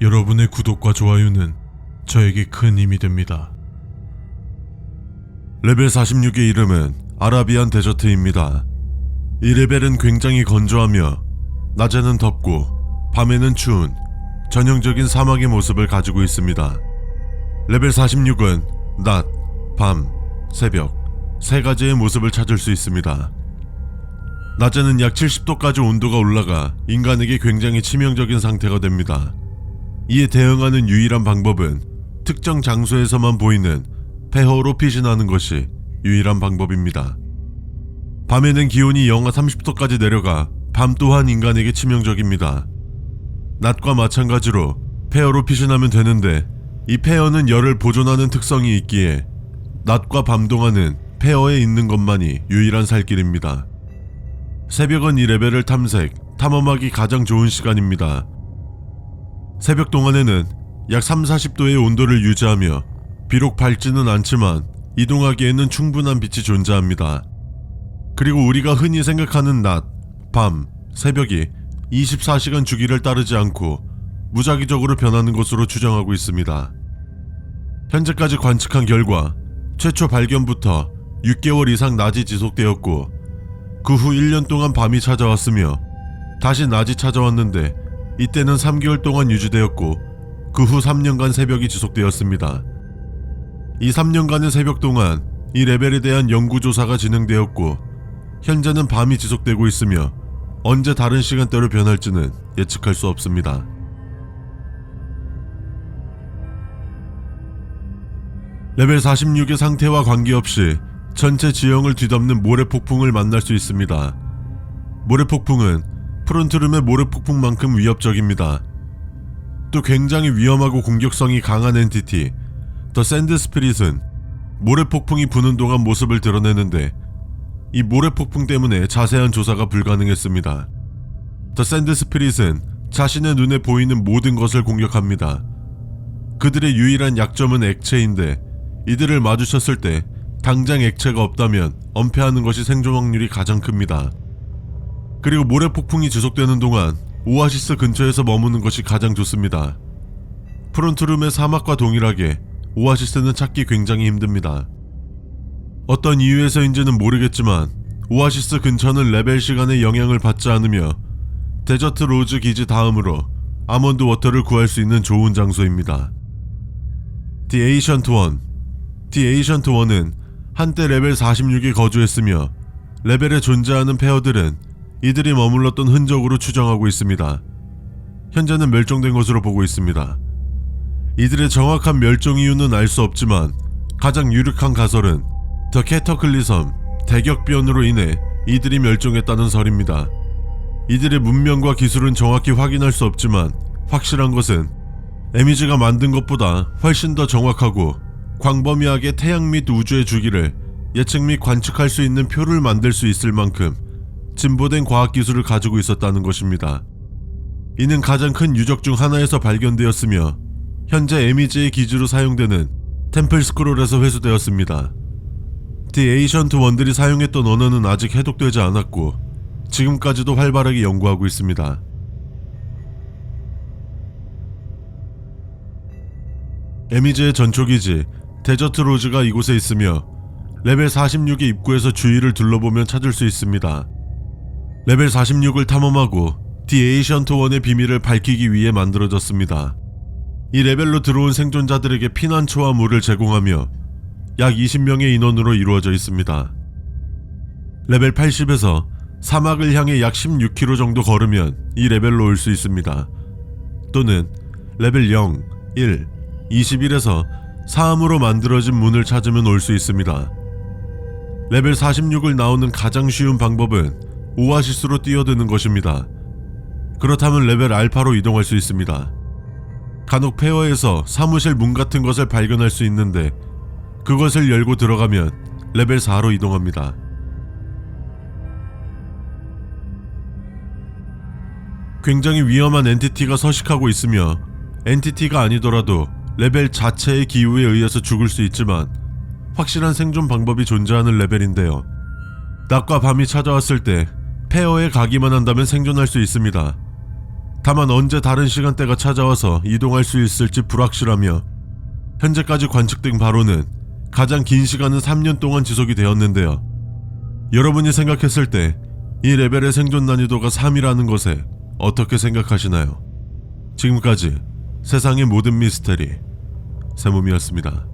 여러분의 구독과 좋아요는 저에게 큰 힘이 됩니다. 레벨 46의 이름은 아라비안 데저트입니다. 이 레벨은 굉장히 건조하며 낮에는 덥고 밤에는 추운 전형적인 사막의 모습을 가지고 있습니다. 레벨 46은 낮, 밤, 새벽 세 가지의 모습을 찾을 수 있습니다. 낮에는 약 70도까지 온도가 올라가 인간에게 굉장히 치명적인 상태가 됩니다. 이에 대응하는 유일한 방법은 특정 장소에서만 보이는 폐허로 피신하는 것이 유일한 방법입니다. 밤에는 기온이 영하 30도까지 내려가 밤 또한 인간에게 치명적입니다. 낮과 마찬가지로 폐허로 피신하면 되는데 이 폐허는 열을 보존하는 특성이 있기에 낮과 밤 동안은 폐허에 있는 것만이 유일한 살길입니다. 새벽은 이 레벨을 탐색, 탐험하기 가장 좋은 시간입니다. 새벽 동안에는 약 3, 40도의 온도를 유지하며 비록 밝지는 않지만 이동하기에는 충분한 빛이 존재합니다. 그리고 우리가 흔히 생각하는 낮, 밤, 새벽이 24시간 주기를 따르지 않고 무작위적으로 변하는 것으로 추정하고 있습니다. 현재까지 관측한 결과 최초 발견부터 6개월 이상 낮이 지속되었고 그 후 1년 동안 밤이 찾아왔으며 다시 낮이 찾아왔는데 이때는 3개월 동안 유지되었고 그 후 3년간 새벽이 지속되었습니다. 이 3년간의 새벽 동안 이 레벨에 대한 연구조사가 진행되었고 현재는 밤이 지속되고 있으며 언제 다른 시간대로 변할지는 예측할 수 없습니다. 레벨 46의 상태와 관계없이 전체 지형을 뒤덮는 모래폭풍을 만날 수 있습니다. 모래폭풍은 프론트룸의 모래폭풍만큼 위협적입니다. 또 굉장히 위험하고 공격성이 강한 엔티티 더 샌드 스피릿은 모래폭풍이 부는 동안 모습을 드러내는데 이 모래폭풍 때문에 자세한 조사가 불가능했습니다. 더 샌드 스피릿은 자신의 눈에 보이는 모든 것을 공격합니다. 그들의 유일한 약점은 액체인데 이들을 마주쳤을 때 당장 액체가 없다면 엄폐하는 것이 생존 확률이 가장 큽니다. 그리고 모래 폭풍이 지속되는 동안 오아시스 근처에서 머무는 것이 가장 좋습니다. 프론트룸의 사막과 동일하게 오아시스는 찾기 굉장히 힘듭니다. 어떤 이유에서인지는 모르겠지만 오아시스 근처는 레벨 시간의 영향을 받지 않으며 데저트 로즈 기지 다음으로 아몬드 워터를 구할 수 있는 좋은 장소입니다. 디 에이션트 원디 에이션트 원은 한때 레벨 46에 거주했으며 레벨에 존재하는 페어들은 이들이 머물렀던 흔적으로 추정하고 있습니다. 현재는 멸종된 것으로 보고 있습니다. 이들의 정확한 멸종 이유는 알 수 없지만 가장 유력한 가설은 더 캐터클리 섬 대격변으로 인해 이들이 멸종했다는 설입니다. 이들의 문명과 기술은 정확히 확인할 수 없지만 확실한 것은 에미즈가 만든 것보다 훨씬 더 정확하고 광범위하게 태양 및 우주의 주기를 예측 및 관측할 수 있는 표를 만들 수 있을 만큼 진보된 과학 기술을 가지고 있었다는 것입니다. 이는 가장 큰 유적 중 하나에서 발견되었으며 현재 에미즈의 기지로 사용되는 템플 스크롤에서 회수되었습니다. 디 에이션트 원들이 사용했던 언어는 아직 해독되지 않았고 지금까지도 활발하게 연구하고 있습니다. 에미즈의 전초기지 데저트 로즈가 이곳에 있으며 레벨 46의 입구에서 주위를 둘러보면 찾을 수 있습니다. 레벨 46을 탐험하고 디 에이션트 원의 비밀을 밝히기 위해 만들어졌습니다. 이 레벨로 들어온 생존자들에게 피난처와 물을 제공하며 약 20명의 인원으로 이루어져 있습니다. 레벨 80에서 사막을 향해 약 16km 정도 걸으면 이 레벨로 올 수 있습니다. 또는 레벨 0, 1, 21에서 사암으로 만들어진 문을 찾으면 올 수 있습니다. 레벨 46을 나오는 가장 쉬운 방법은 오아시스로 뛰어드는 것입니다. 그렇다면 레벨 알파로 이동할 수 있습니다. 간혹 페어에서 사무실 문 같은 것을 발견할 수 있는데 그것을 열고 들어가면 레벨 4로 이동합니다. 굉장히 위험한 엔티티가 서식하고 있으며 엔티티가 아니더라도 레벨 자체의 기후에 의해서 죽을 수 있지만 확실한 생존 방법이 존재하는 레벨인데요. 낮과 밤이 찾아왔을 때 페어에 가기만 한다면 생존할 수 있습니다. 다만 언제 다른 시간대가 찾아와서 이동할 수 있을지 불확실하며 현재까지 관측된 바로는 가장 긴 시간은 3년 동안 지속이 되었는데요. 여러분이 생각했을 때 이 레벨의 생존 난이도가 3이라는 것에 어떻게 생각하시나요? 지금까지 세상의 모든 미스테리 세몸이었습니다.